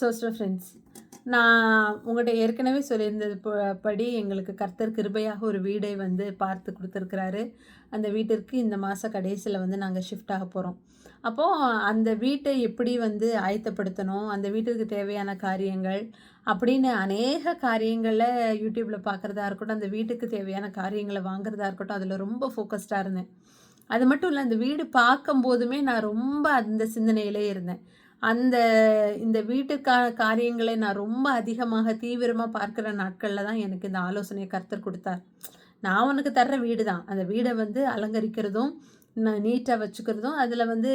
Zoster friends நான் உங்கள்கிட்ட ஏற்கனவே சொல்லியிருந்தது ப- படி எங்களுக்கு கர்த்தர் கிருபையாக ஒரு வீடை வந்து பார்த்து கொடுத்துருக்குறாரு. அந்த வீட்டிற்கு இந்த மாத கடைசியில் வந்து நாங்கள் ஷிஃப்ட் ஆக போகிறோம் அப்போது அந்த வீட்டை எப்படி வந்து ஆயத்தப்படுத்தணும் அந்த வீட்டுக்கு தேவையான காரியங்கள் அப்படின்னு அநேக காரியங்களை யூடியூப்பில் பார்க்குறதா இருக்கட்டும் அந்த வீட்டுக்கு தேவையான காரியங்களை வாங்குறதா இருக்கட்டும் அதில் ரொம்ப ஃபோக்கஸ்டாக இருந்தேன். அது மட்டும் இல்லை அந்த வீடு பார்க்கும்போதுமே நான் ரொம்ப அந்த சிந்தனையிலே இருந்தேன். அந்த இந்த வீட்டுக்கான காரியங்களை நான் ரொம்ப அதிகமாக தீவிரமாக பார்க்குற நாட்களில் தான் எனக்கு இந்த ஆலோசனையை கர்த்தர் கொடுத்தார். நான் உனக்கு தர்ற வீடு தான். அந்த வீடை வந்து அலங்கரிக்கிறதும் நீட்டாக வச்சுக்கிறதும் அதில் வந்து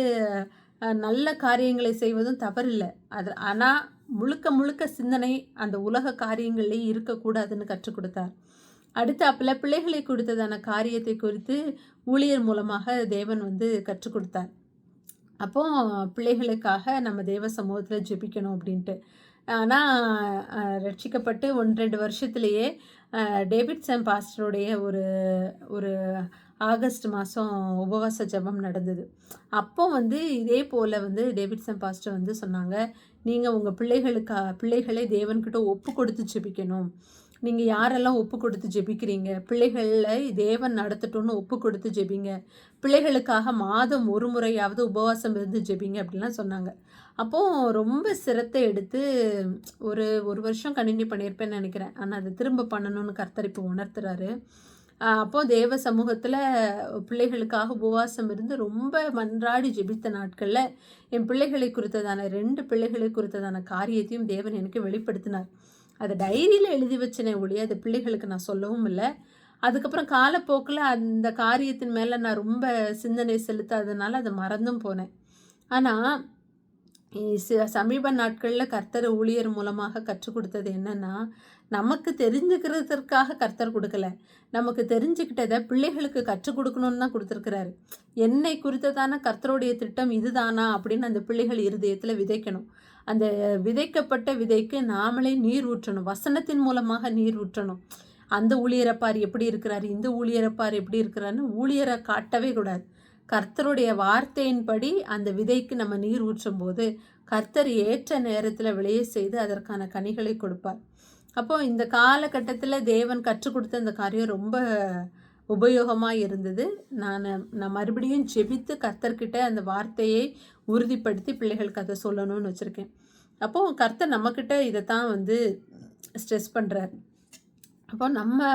நல்ல காரியங்களை செய்வதும் தவறில்லை. அது ஆனால் முழுக்க முழுக்க சிந்தனை அந்த உலக காரியங்கள்லேயே இருக்கக்கூடாதுன்னு கற்றுக் கொடுத்தார். அடுத்து அப்பல பிள்ளைகளை கொடுத்ததான காரியத்தை குறித்து ஊழியர் மூலமாக தேவன் வந்து கற்றுக் கொடுத்தார். அப்போ பிள்ளைகளுக்காக நம்ம தேவ சமூகத்தில் ஜெபிக்கணும் அப்படின்ட்டு. ஆனால் ரட்சிக்கப்பட்டு ஒன்று ரெண்டு வருஷத்துலேயே டேவிட் சாம் பாஸ்டருடைய ஒரு ஒரு ஆகஸ்ட் மாதம் உபவாச ஜெபம் நடந்தது. அப்போ வந்து இதே போல் வந்து டேவிட் சாம் பாஸ்டர் வந்து சொன்னாங்க நீங்கள் உங்கள் பிள்ளைகளுக்கா பிள்ளைகளை தேவன்கிட்ட ஒப்பு கொடுத்து ஜெபிக்கணும். நீங்கள் யாரெல்லாம் ஒப்பு கொடுத்து ஜெபிக்கிறீங்க? பிள்ளைகளை தேவன் நடத்தட்டும்னு ஒப்பு கொடுத்து ஜெபிங்க. பிள்ளைகளுக்காக மாதம் ஒரு முறையாவது உபவாசம் இருந்து ஜெபிங்க அப்படிலாம் சொன்னாங்க. அப்போது ரொம்ப சிரத்தை எடுத்து ஒரு ஒரு வருஷம் கண்டினியூ பண்ணியிருப்பேன்னு நினைக்கிறேன். ஆனால் அதை திரும்ப பண்ணணும்னு கர்த்தர் இப்போ உணர்த்துறாரு. அப்போது தேவ சமூகத்தில் பிள்ளைகளுக்காக உபவாசம் இருந்து ரொம்ப மன்றாடி ஜெபித்த நாட்களில் என் பிள்ளைகளை குறித்ததான ரெண்டு பிள்ளைகளை குறித்ததான காரியத்தையும் தேவன் எனக்கு வெளிப்படுத்தினார். அதை டைரியில் எழுதி வச்சினேன் ஒழிய அது பிள்ளைகளுக்கு நான் சொல்லவும் இல்லை. அதுக்கப்புறம் காலப்போக்கில் அந்த காரியத்தின் மேலே நான் ரொம்ப சிந்தனை செலுத்தாதனால அதை மறந்தும் போனேன். ஆனால் சமீப நாட்களில் கர்த்தர் ஊழியர் மூலமாக கற்றுக் கொடுத்தது என்னன்னா நமக்கு தெரிஞ்சுக்கிறதுக்காக கர்த்தர் கொடுக்கல. நமக்கு தெரிஞ்சுக்கிட்டதை பிள்ளைகளுக்கு கற்றுக் கொடுக்கணும்னு தான் கொடுத்துருக்கிறாரு. என்னை குறித்ததான கர்த்தருடைய திட்டம் இதுதானா அப்படின்னு அந்த பிள்ளைகள் இருதயத்தில் விதைக்கணும். அந்த விதைக்கப்பட்ட விதைக்கு நாமளே நீர் ஊற்றணும். வசனத்தின் மூலமாக நீர் ஊற்றணும். அந்த ஊழியரப்பார் எப்படி இருக்கிறார்? இந்த ஊழியரப்பார் எப்படி இருக்கிறாருன்னு ஊழியரை காட்டவே கூடாது. கர்த்தருடைய வார்த்தையின்படி அந்த விதைக்கு நம்ம நீர் ஊற்றும் போது கர்த்தர் ஏற்ற நேரத்தில் விளைய செய்து அதற்கான கனிகளை கொடுப்பார். அப்போ இந்த காலகட்டத்தில் தேவன் கற்றுக் கொடுத்த அந்த காரியம் ரொம்ப உபயோகமாக இருந்தது நான் நான் மறுபடியும் ஜெபித்து கர்த்தர்கிட்ட அந்த வார்த்தையை உறுதிப்படுத்தி பிள்ளைகளுக்கு அதை சொல்லணும்னு வச்சுருக்கேன். அப்போது கர்த்தர் நம்மக்கிட்ட இதை தான் வந்து ஸ்ட்ரெஸ் பண்ணுறார் அப்போ நம்ம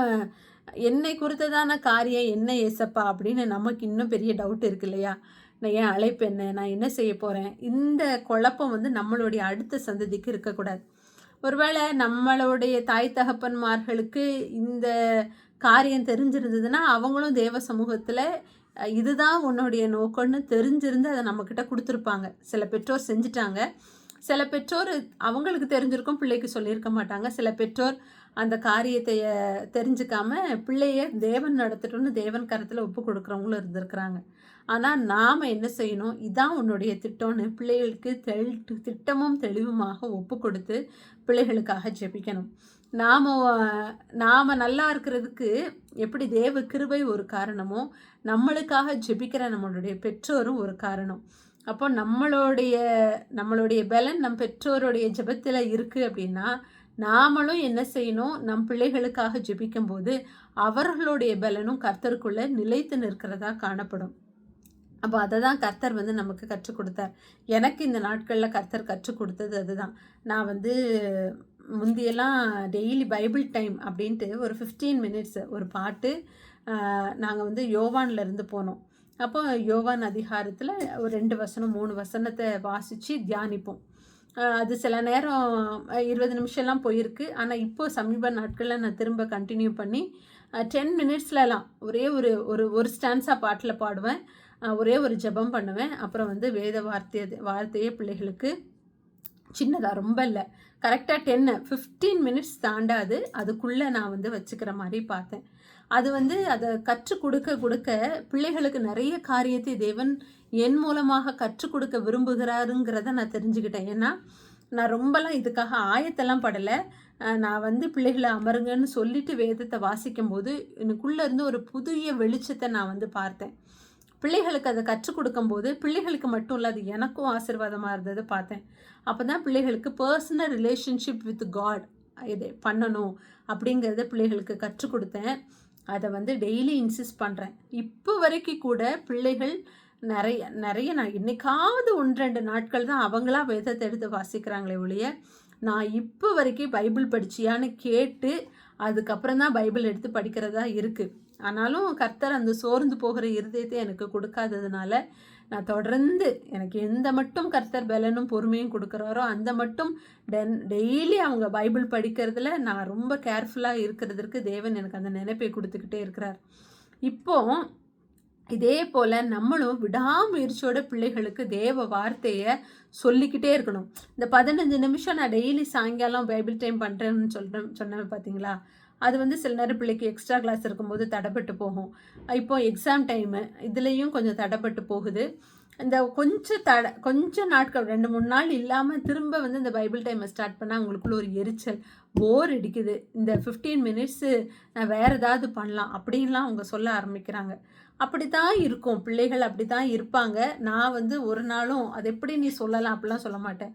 என்னை குறித்ததான காரியம் என்ன ஏசப்பா அப்படின்னு நமக்கு இன்னும் பெரிய டவுட் இருக்கு இல்லையா? நான் ஏன் அழைப்பு என்ன? நான் என்ன செய்ய போகிறேன் இந்த குழப்பம் வந்து நம்மளுடைய அடுத்த சந்ததிக்கு இருக்கக்கூடாது. ஒருவேளை நம்மளுடைய தாய் தகப்பன்மார்களுக்கு இந்த காரியம் தெரிஞ்சிருந்ததுன்னா அவங்களும் தேவ சமூகத்தில் இதுதான் உன்னுடைய நோக்கம்னு தெரிஞ்சிருந்து அதை நம்மக்கிட்ட கொடுத்துருப்பாங்க. சில பெற்றோர் செஞ்சுட்டாங்க. சில பெற்றோர் அவங்களுக்கு தெரிஞ்சிருக்கும் பிள்ளைக்கு சொல்லியிருக்க மாட்டாங்க. சில பெற்றோர் அந்த காரியத்தை தெரிஞ்சுக்காம பிள்ளைய தேவன் நடத்திட்டோன்னு தேவன் கரத்தில் ஒப்பு கொடுக்குறவங்களும் இருந்திருக்கிறாங்க. ஆனால் நாம் என்ன செய்யணும்? இதான் உன்னுடைய திட்டம்னு பிள்ளைகளுக்கு தெள் திட்டமும் தெளிவுமாக ஒப்பு கொடுத்து பிள்ளைகளுக்காக ஜெபிக்கணும். நாம் நாம் நல்லா இருக்கிறதுக்கு எப்படி தேவ கிருபை ஒரு காரணமோ நம்மளுக்காக ஜெபிக்கிற நம்மளுடைய பெற்றோரும் ஒரு காரணம். அப்போ நம்மளுடைய நம்மளுடைய பலன் நம் பெற்றோருடைய ஜெபத்தில் இருக்குது அப்படின்னா நாமளும் என்ன செய்யணும்? நம் பிள்ளைகளுக்காக ஜெபிக்கும்போது அவர்களுடைய பலனும் கர்த்தருக்குள்ளே நிலைத்து நிற்கிறதா காணப்படும். அப்போ அதை தான் கர்த்தர் வந்து நமக்கு கற்றுக் கொடுத்தார். எனக்கு இந்த நாட்களில் கர்த்தர் கற்றுக் கொடுத்தது அதுதான். நான் வந்து முந்தியெல்லாம் டெய்லி பைபிள் டைம் அப்படின்ட்டு ஒரு ஃபிஃப்டீன் மினிட்ஸ் ஒரு பாட்டு நாங்கள் வந்து யோவான்ல இருந்து போனோம். அப்போ யோவான் அதிகாரத்தில் ஒரு ரெண்டு வசனம் மூணு வசனத்தை வாசித்து தியானிப்போம். அது சில நேரம் இருபது நிமிஷம்லாம் போயிருக்கு. ஆனால் இப்போது சமீப நாட்களில் நான் திரும்ப கண்டினியூ பண்ணி டென் மினிட்ஸ்லலாம் ஒரே ஒரு ஒரு ஒரு ஸ்டான்ஸாக பாட்டில் பாடுவேன். ஒரே ஒரு ஜெபம் பண்ணுவேன். அப்புறம் வந்து வேத வார்த்தையை வார்த்தையே பிள்ளைகளுக்கு சின்னதாக ரொம்ப இல்லை. கரெக்டாக டென்னு ஃபிஃப்டீன் மினிட்ஸ் தாண்டாது. அதுக்குள்ளே நான் வந்து வச்சுக்கிற மாதிரி பார்த்தேன். அது வந்து அதை கற்றுக் கொடுக்க கொடுக்க பிள்ளைகளுக்கு நிறைய காரியத்தை தேவன் என் மூலமாக கற்றுக் கொடுக்க விரும்புகிறாருங்கிறத நான் தெரிஞ்சுக்கிட்டேன். ஏன்னா நான் ரொம்பலாம் இதுக்காக ஆயத்தெல்லாம் படலை. நான் வந்து பிள்ளைகளை அமருங்கன்னு சொல்லிட்டு வேதத்தை வாசிக்கும்போது எனக்குள்ளேருந்து எனக்குள்ளே இருந்து ஒரு புதிய வெளிச்சத்தை நான் வந்து பார்த்தேன். பிள்ளைகளுக்கு அதை கற்றுக் கொடுக்கும்போது பிள்ளைகளுக்கு மட்டும் இல்லை அது எனக்கும் ஆசீர்வாதமாக இருந்தது பார்த்தேன். அப்போ தான் பிள்ளைகளுக்கு பர்சனல் ரிலேஷன்ஷிப் வித் காட் இது பண்ணணும் அப்படிங்கிறத பிள்ளைகளுக்கு கற்றுக் கொடுத்தேன். அதை வந்து டெய்லி இன்சிஸ்ட் பண்ணுறேன் இப்போ வரைக்கும் கூட பிள்ளைகள் நிறைய நிறைய நான் இன்னைக்காவது ஒன்று ரெண்டு நாட்கள் தான் அவங்களா வேதத்தை எடுத்து வாசிக்கிறாங்களே ஒழிய நான் இப்போ வரைக்கும் பைபிள் படிச்சியான்னு கேட்டு அதுக்கப்புறம் தான் பைபிள் எடுத்து படிக்கிறதா இருக்குது ஆனாலும் கர்த்தர் அந்த சோர்ந்து போகிற இருதயத்தை எனக்கு கொடுக்காததுனால நான் தொடர்ந்து எனக்கு எந்த மட்டும் கர்த்தர் பலனும் பொறுமையும் கொடுக்குறாரோ அந்த மட்டும் டென் டெய்லி அவங்க பைபிள் படிக்கிறதுல நான் ரொம்ப கேர்ஃபுல்லாக இருக்கிறதுக்கு தேவன் எனக்கு அந்த நினைப்பை கொடுத்துக்கிட்டே இருக்கிறார். இப்போ இதே போல் நம்மளும் விடாமுயற்சியோட பிள்ளைகளுக்கு தேவ வார்த்தையை சொல்லிக்கிட்டே இருக்கணும். இந்த பதினஞ்சு நிமிஷம் நான் டெய்லி சாயங்காலம் பைபிள் டைம் பண்ணுறேன்னு சொல்கிறேன் சொன்னேன் பார்த்தீங்களா அது வந்து சில நேரம் பிள்ளைக்கு எக்ஸ்ட்ரா கிளாஸ் இருக்கும்போது தடைப்பட்டு போகும். இப்போ எக்ஸாம் டைமு இதுலேயும் கொஞ்சம் தடைப்பட்டு போகுது. இந்த கொஞ்சம் தடை கொஞ்சம் நாட்கள் ரெண்டு மூணு நாள் இல்லாமல் திரும்ப வந்து இந்த பைபிள் டைமை ஸ்டார்ட் பண்ணால் அவங்களுக்குள்ள ஒரு எரிச்சல் போர் அடிக்குது. இந்த ஃபிஃப்டீன் மினிட்ஸு நான் வேறு ஏதாவது பண்ணலாம் அப்படின்லாம் அவங்க சொல்ல ஆரம்பிக்கிறாங்க. அப்படி தான் இருக்கும். பிள்ளைகள் அப்படி தான் இருப்பாங்க. நான் வந்து ஒரு நாளும் அது எப்படி நீ சொல்லலாம்? அப்படிலாம் சொல்ல மாட்டேன்.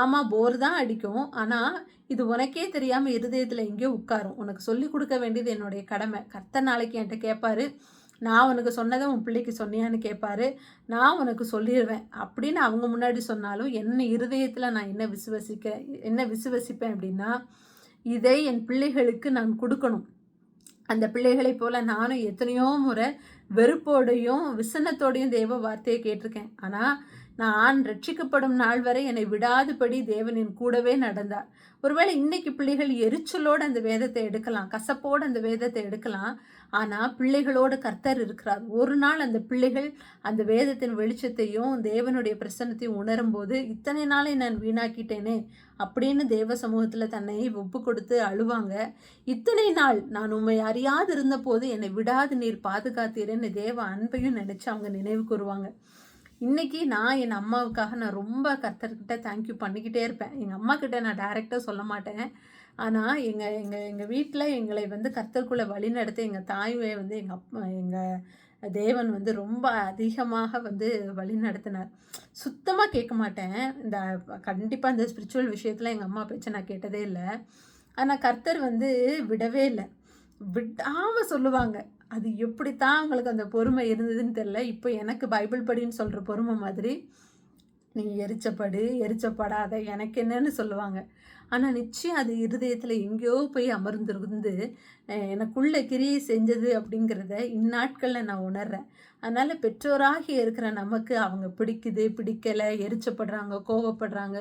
ஆமாம் போர் தான் அடிக்கும். ஆனால் இது உனக்கே தெரியாமல் இருதயத்தில் எங்கேயோ உட்காரும். உனக்கு சொல்லி கொடுக்க வேண்டியது என்னுடைய கடமை. கர்த்த நாளைக்கு என்கிட்ட கேட்பாரு நான் உனக்கு சொன்னதை உன் பிள்ளைக்கு சொன்னியான்னு கேட்பாரு நான் உனக்கு சொல்லிடுவேன் அப்படின்னு அவங்க முன்னாடி சொன்னாலும் என்ன இருதயத்தில் நான் என்ன விசுவசிக்க என்ன விசுவசிப்பேன் அப்படின்னா இதை என் பிள்ளைகளுக்கு நான் கொடுக்கணும். அந்த பிள்ளைகளைப் போல் நானும் எத்தனையோ முறை வெறுப்போடையும் விசனத்தோடையும் தேவ வார்த்தையை கேட்டிருக்கேன். ஆனால் நான் ரட்சிக்கப்படும் நாள் வரை என்னை விடாதுபடி தேவனின் கூடவே நடந்தார். ஒருவேளை இன்னைக்கு பிள்ளைகள் எரிச்சலோடு அந்த வேதத்தை எடுக்கலாம் கசப்போடு அந்த வேதத்தை எடுக்கலாம். ஆனால் பிள்ளைகளோடு கர்த்தர் இருக்கிறார். ஒரு நாள் அந்த பிள்ளைகள் அந்த வேதத்தின் வெளிச்சத்தையும் தேவனுடைய பிரசன்னத்தையும் உணரும்போது இத்தனை நாளை நான் வீணாக்கிட்டேனே அப்படின்னு தேவ சமூகத்தில் தன்னை ஒப்பு கொடுத்து அழுவாங்க. இத்தனை நாள் நான் உண்மை அறியாது இருந்தபோது என்னை விடாது நீர் பாதுகாத்தீரேன்னு தேவ அன்பையும் நினச்சி அவங்க நினைவு கூறுவாங்க. இன்றைக்கி நான் என் அம்மாவுக்காக நான் ரொம்ப கர்த்தர்கிட்ட தேங்க்யூ பண்ணிக்கிட்டே இருப்பேன். எங்கள் அம்மா கிட்ட நான் டைரெக்டாக சொல்ல மாட்டேன். ஆனால் எங்கள் எங்கள் எங்கள் வீட்டில் எங்களை வந்து கர்த்தருக்குள்ளே வழிநடத்தி எங்கள் தாயுவை வந்து எங்கள் அப்பா எங்கள் தேவன் வந்து ரொம்ப அதிகமாக வந்து வழி நடத்தினார். சுத்தமாக கேட்க மாட்டேன். இந்த கண்டிப்பாக இந்த ஸ்பிரிச்சுவல் விஷயத்தில் எங்கள் அம்மா பேச்சை நான் கேட்டதே இல்லை. ஆனால் கர்த்தர் வந்து விடவே இல்லை. விடாமல் சொல்லுவாங்க. அது எப்படித்தான் அவங்களுக்கு அந்த பொறுமை இருந்ததுன்னு தெரில இப்போ எனக்கு பைபிள் படின்னு சொல்கிற பொறுமை மாதிரி நீ எரிச்சப்படு எரிச்சப்படாத எனக்கு என்னன்னு சொல்லுவாங்க. ஆனால் நிச்சயம் அது இருதயத்தில் எங்கேயோ போய் அமர்ந்திருந்து எனக்குள்ள கிரியை செஞ்சது அப்படிங்கிறத இந்நாட்களில் நான் உணர்கிறேன் அதனால் பெற்றோராகி இருக்கிற நமக்கு அவங்க பிடிக்குது பிடிக்கலை எரிச்சப்படுறாங்க கோவப்படுறாங்க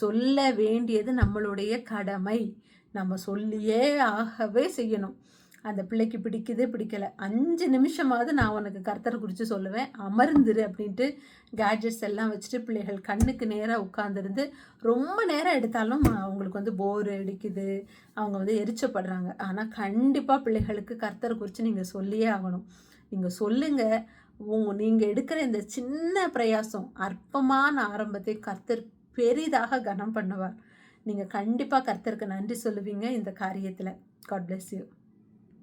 சொல்ல வேண்டியது நம்மளுடைய கடமை. நம்ம சொல்லியே ஆகவே செய்யணும். அந்த பிள்ளைக்கு பிடிக்குது பிடிக்கல. அஞ்சு நிமிஷமாவது நான் உனக்கு கர்த்தர் குறித்து சொல்லுவேன். அமர்ந்துரு அப்படின்ட்டு கேட்ஜெட்ஸ் எல்லாம் வச்சுட்டு பிள்ளைகள் கண்ணுக்கு நேராக உட்காந்துருந்து ரொம்ப நேரம் எடுத்தாலும் அவங்களுக்கு வந்து போர் அடிக்குது. அவங்க வந்து எரிச்சப்படுறாங்க. ஆனால் கண்டிப்பாக பிள்ளைகளுக்கு கர்த்தர் குறித்து நீங்கள் சொல்லியே ஆகணும். நீங்கள் சொல்லுங்கள் உங்க நீங்கள் எடுக்கிற இந்த சின்ன பிரயாசம் அற்பமான ஆரம்பத்தை கர்த்தர் பெரிதாக கனம் பண்ணுவார். நீங்கள் கண்டிப்பாக கர்த்தருக்கு நன்றி சொல்லுவீங்க இந்த காரியத்தில். God bless you